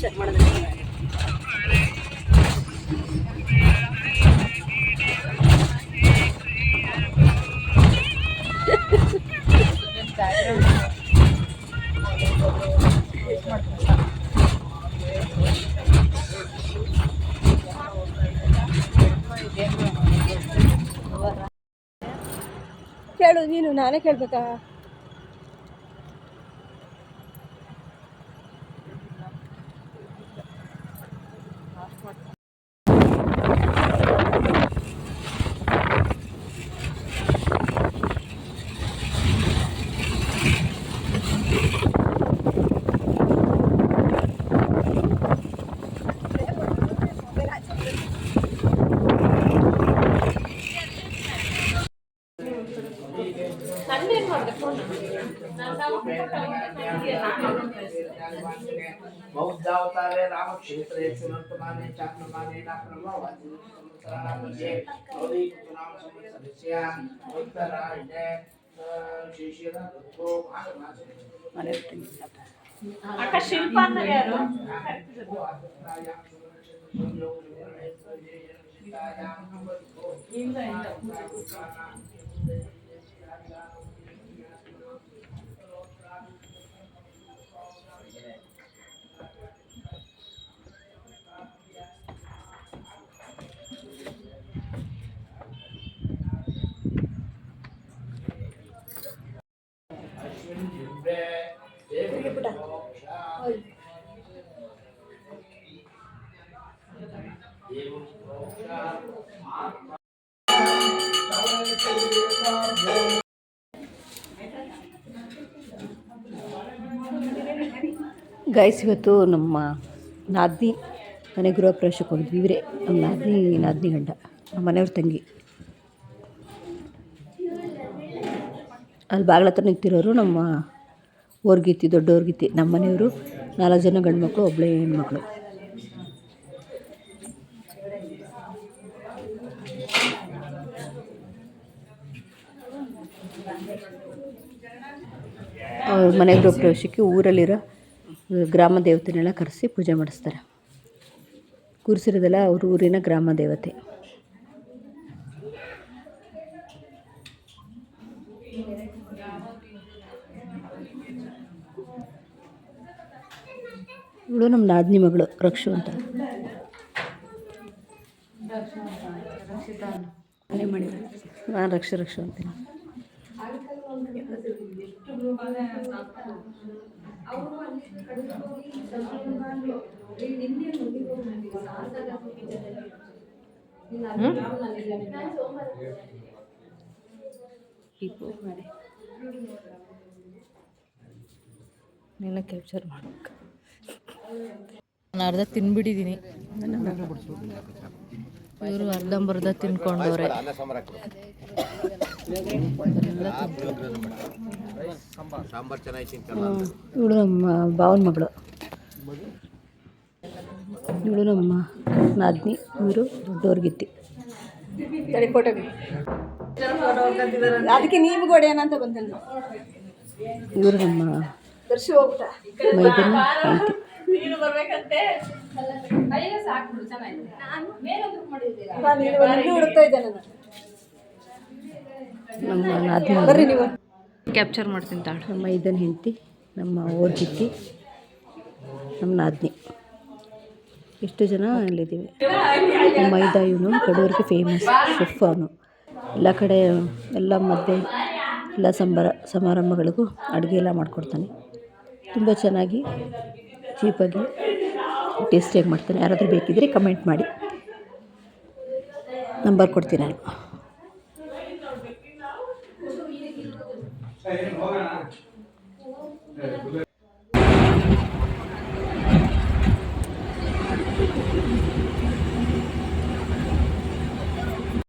Check ಮಾಡಿದ್ರೆ ಕೇಳು ನೀನು ನಾನೇ ಕೇಳ್ಬೇಕಾ? बौद्धावतारे रामक्षेत्रे सुनन्तमाने चात्ममाने नाक्रमवादिमध्ये नवदीपुनाम संवत्सरस्य उत्तरायणे ಶಿಶಿರ ಋತು ಮಾಘಮಾಸೆ ಅಕ್ಕ ಶಿಲ್ಪ ಅನ್ನೋರು ಯಾರು ಇಲ್ಲ ಇಲ್ಲ ಗೈಸ್ ಇವತ್ತು ನಮ್ಮ ನಾದಿನಿ ಮನೆ ಗೃಹ ಪ್ರವೇಶಕ್ಕೆ ಹೋಗಿದ್ವಿ. ಇವರೇ, ನಮ್ಮ ನಾದಿನಿ ನಾದಿನಿ ಗಂಡ, ನಮ್ಮ ಮನೆಯವ್ರ ತಂಗಿ. ಅಲ್ಲಿ ಬಾಗಿಲ ಹತ್ರ ನಿಂತಿರೋರು ನಮ್ಮ ಓರ್ಗಿತ್ತಿ ದೊಡ್ಡ ಓರ್ಗಿತ್ತಿ ನಮ್ಮ ಮನೆಯವರು ನಾಲ್ಕು ಜನ ಗಂಡು ಮಕ್ಕಳು ಒಬ್ಬಳೇ ಹೆಣ್ಮಕ್ಳು. ಅವ್ರ ಮನೆ ಗೃಹ ಪ್ರವೇಶಕ್ಕೆ ಊರಲ್ಲಿರೋ ಗ್ರಾಮ ದೇವತೆನೆಲ್ಲ ಕರೆಸಿ ಪೂಜೆ ಮಾಡಿಸ್ತಾರೆ. ಕೂರಿಸಿರೋದೆಲ್ಲ ಅವ್ರ ಊರಿನ ಗ್ರಾಮ ದೇವತೆ. ಇವಳು ನಮ್ಮ ನಾದಿನಿ ಮಗಳು, ರಕ್ಷು ಅಂತ. ನಾನು ರಕ್ಷ, ರಕ್ಷು ಅಂತೀನಿ. ನಿನ್ನ ಕ್ಯಾಪ್ಚರ್ ಮಾಡಬೇಕು. ನಾನು ಅರ್ಧ ತಿನ್ಬಿಟ್ಟಿದ್ದೀನಿ. ಇವರು ಅರ್ಧಂಬರ್ಧ ತಿನ್ಕೊಂಡವ್ರೆ. ಸಾಂಬಾರ್. ಚೆನ್ನಾಗಿ ಇವಳು ನಮ್ಮ ಭಾವನ ಮಗಳು. ಇವಳು ನಮ್ಮ ನಾದಿನಿ ಇವರು ದೊಡ್ಡವ್ರಿಗಿತ್ತಿ ತಡಿ ಫೋಟೋಗೆ ಅದಕ್ಕೆ ನೀವು ಗೋಡೆ ಏನಂತ ಬಂದಿಲ್ಲ. ಇವರು ನಮ್ಮ ದರ್ಶಿ ಹೋಗ್ಬಿಟ್ಟ. ಮೈದನ ನಾನು ನಮ್ಮ ನಾದಿನಿ ಬರ್ರಿ ನೀವು. ಕ್ಯಾಪ್ಚರ್ ಮಾಡ್ತೀನಿ ತಾಳು. ನಮ್ಮ ಮೈದನ ಹೆಂಡತಿ, ನಮ್ಮ ಓದಿತ್ತಿ ನಮ್ಮ ನಾದಿನಿ. ಎಷ್ಟು ಜನ ಅಲ್ಲಿದ್ದೀವಿ. ನಮ್ಮ ಮೈದಾ ಇವನು, ಕಡೂರಿಗೆ ಫೇಮಸ್ ಶೆಫ್ ಅವನು. ಎಲ್ಲ ಕಡೆ ಎಲ್ಲ ಮದುವೆ, ಎಲ್ಲ ಸಂಬರ, ಸಮಾರಂಭಗಳಿಗೂ ಅಡುಗೆ ಎಲ್ಲ ಮಾಡಿಕೊಡ್ತಾನೆ. ತುಂಬ ಚೆನ್ನಾಗಿ ಚೀಪಾಗಿ ಟೇಸ್ಟಿಯಾಗಿ ಮಾಡ್ತಾನೆ. ಯಾರಾದರೂ ಬೇಕಿದ್ದರೆ ಕಮೆಂಟ್ ಮಾಡಿ. ನಂಬರ್ ಕೊಡ್ತೀನಿ ನಾನು. ಹೋಗೋಣ